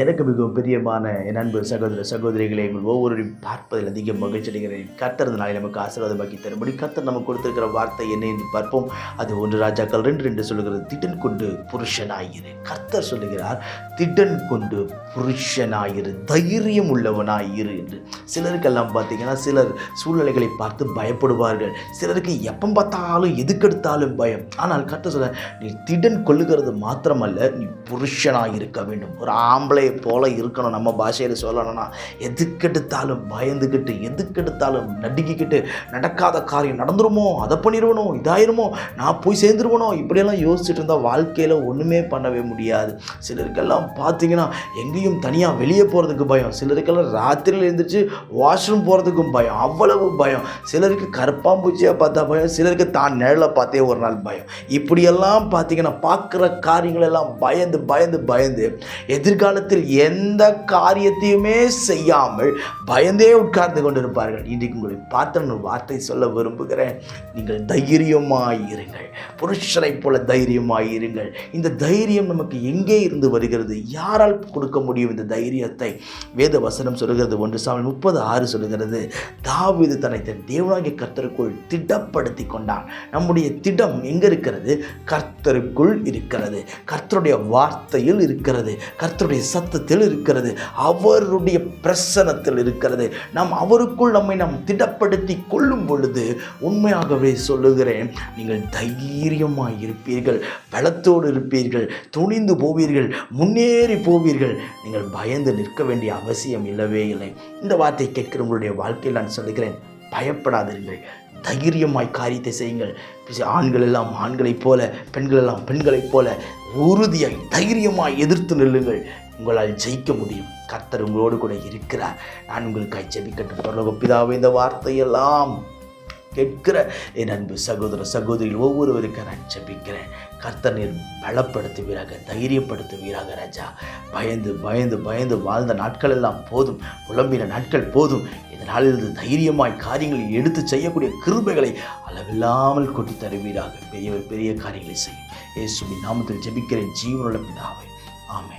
எனக்கு மிகவும் பிரியமான என் அன்பு சகோதர சகோதரிகளை எங்கள் ஒவ்வொருவரையும் பார்ப்பதில் அதிக மகிழ்ச்சி அடைகிறேன். கர்த்தர் இந்த நமக்கு ஆசீர்வாதமாக்கி தரும்படி கத்தர் நமக்கு கொடுத்திருக்கிற வார்த்தை என்ன என்று பார்ப்போம். அது ஒன்று ராஜாக்கள் ரெண்டு ரெண்டு சொல்லுகிறது திடன் கொண்டு புருஷனாயிரு. கர்த்தர் சொல்லுகிறார் திடன் கொண்டு புருஷனாயிரு தைரியம் உள்ளவனாயிரு என்று. சிலருக்கெல்லாம் பார்த்தீங்கன்னா சிலர் சூழ்நிலைகளை பார்த்து பயப்படுவார்கள். சிலருக்கு எப்போ பார்த்தாலும் எதுக்கெடுத்தாலும் பயம். ஆனால் கர்த்தர் சொல்ல நீ திடன் கொள்ளுகிறது மாத்திரமல்ல நீ புருஷனாக இருக்க வேண்டும். ஒரு ஆம்பளை போல இருக்கணும். நம்ம பாஷையில் சொல்லணும்னா எதுக்கெடுத்தாலும் பயந்துக்கிட்டு எதுக்கெடுத்தாலும் நடுங்கிக்கிட்டு நடக்காத காரியம் நடந்துருமோ? அதை பண்ணிடுவனோ இதாயிருமோ? நான் போய் சேர்ந்துருவனோ? இப்படியெல்லாம் யோசிச்சுட்டு இருந்தால் வாழ்க்கையில் ஒன்றுமே பண்ணவே முடியாது. சிலருக்கெல்லாம் பார்த்தீங்கன்னா எங்கேயும் தனியாக வெளியே போகிறதுக்கு பயம். சிலருக்கெல்லாம் ராத்திரியில் எழுந்திரிச்சு வாஷ்ரூம் போகிறதுக்கும் பயம். அவ்வளவு பயம். சிலருக்கு கருப்பாம்பூச்சியாக பார்த்தா பயம். சிலருக்கு தான் நிழலை பார்த்தே ஒரு நாள் பயம். இப்படியெல்லாம் பார்த்தீங்கன்னா பார்க்குற காரியங்களெல்லாம் பயந்து பயந்து பயந்து பயந்து எதிர்காலத்தில் எந்த காரியத்தையுமே செய்யாமல் பயந்தே உட்கார்ந்து கொண்டிருப்பார்கள். இன்றைக்கு உங்களை பார்த்த ஒரு வார்த்தை சொல்ல விரும்புகிறேன். நீங்கள் தைரியமாய் இருங்கள். புருஷனைப் போல தைரியமாய் இருங்கள். இந்த தைரியம் நமக்கு எங்கே இருந்து வருகிறது? யாரால் கொடுக்க முடியும் இந்த தைரியத்தை? வேத வசனம் சொல்லுகிறது ஒன்று சாமி முப்பது ஆறு சொல்லுகிறது தாவிது தன்னை தன் தேவனாகிய கர்த்தருக்குள் திடப்படுத்தி கொண்டான். நம்முடைய திடம் எங்கே இருக்கிறது? கர்த்தருக்குள் இருக்கிறது. கர்த்தருடைய வார்த்தையில் இருக்கிறது. கர்த்தருடைய சத்தத்தில் இருக்கிறது அவருடைய பிரசனத்தில் இருக்கிறது. நாம் அவருக்குள் நம்மை நாம் திடப்படுத்தி கொள்ளும் பொழுது உண்மையாகவே சொல்லுகிறேன் நீங்கள் தைரியமாய் இருப்பீர்கள் பலத்தோடு இருப்பீர்கள் துணிந்து போவீர்கள் முன்னேறி போவீர்கள். நீங்கள் பயந்து நிற்க வேண்டிய அவசியம் இல்லவே இல்லை. இந்த வார்த்தை கேட்கிற உங்களுடைய வாழ்க்கையில் நான் சொல்லுகிறேன் பயப்படாதீர்கள் தைரியமாய் காரியத்தை செய்யுங்கள். ஆண்கள் எல்லாம் ஆண்களைப் போல பெண்கள் எல்லாம் பெண்களைப் போல உறுதியாய் தைரியமாக எதிர்த்து நில்லுங்கள். உங்களால் ஜெயிக்க முடியும். கத்தர் உங்களோடு கூட இருக்கிறார். நான் உங்களுக்காய் ஜெபிக்கட்டும். பரலோக பிதாவே இந்த வார்த்தையெல்லாம் கேட்கிற என் அன்பு சகோதர சகோதரிகள் ஒவ்வொருவருக்கு நான் ஜபிக்கிறேன். கர்த்தர் பலப்படுத்துவீராக தைரியப்படுத்துவீராக ராஜா. பயந்து பயந்து பயந்து வாழ்ந்த நாட்கள் எல்லாம் போதும். புலம்பின நாட்கள் போதும். இதனால் நாளிலிருந்து தைரியமாய் காரியங்களை எடுத்து செய்யக்கூடிய கிருபைகளை அளவில்லாமல் கொட்டி தருவீராக. பெரிய பெரிய காரியங்களை செய்யும். ஏசுமி நாமத்தில் ஜெபிக்கிறேன். ஜீவனுள்ள பிதாவை. ஆமே